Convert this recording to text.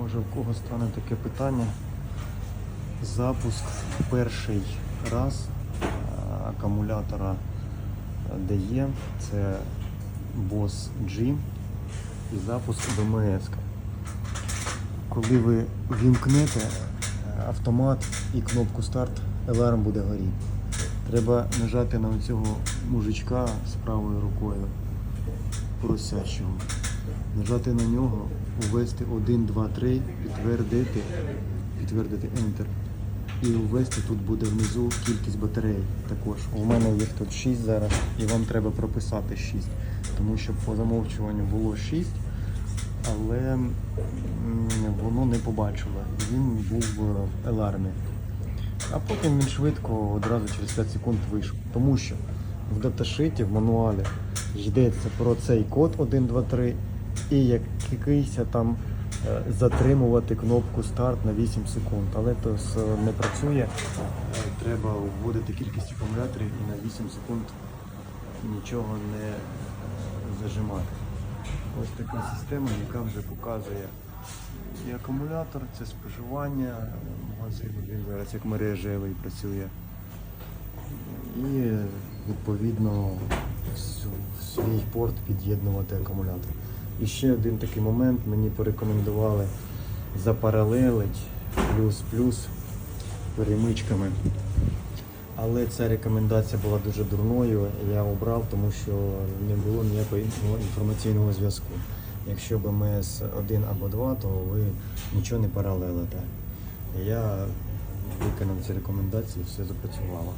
Може в кого стане таке питання. Запуск в перший раз е, акумулятора DE, це BOSS G і запуск БМС. Коли ви вімкнете е, автомат і кнопку старт, аларм буде горіти. Треба нажати на цього мужичка з правою рукою просячого. Нажати на нього, ввести 1, 2, 3, підтвердити, підтвердити Enter. І ввести тут буде внизу кількість батарей також. У мене їх тут 6 зараз, і вам треба прописати 6. Тому що по замовчуванню було 6, але воно не побачило. Він був в алармі. А потім він швидко одразу через 5 секунд вийшов. Тому що в даташиті, в мануалі йдеться про цей код 1, 2, 3 і якийсь там е, затримувати кнопку старт на 8 секунд. Але то не працює. Треба вводити кількість акумуляторів і на 8 секунд нічого не е, зажимати. Ось така система, яка вже показує і акумулятор, це споживання магазину, він зараз як мережевий працює. Відповідно свій порт під'єднувати акумулятор. І ще один такий момент мені порекомендували запаралелить плюс-плюс перемичками. Але ця рекомендація була дуже дурною. Я обрав, тому що не було ніякого інформаційного зв'язку. Якщо БМС 1 або 2, то ви нічого не паралелите. Я виконав ці рекомендації, все запрацювало.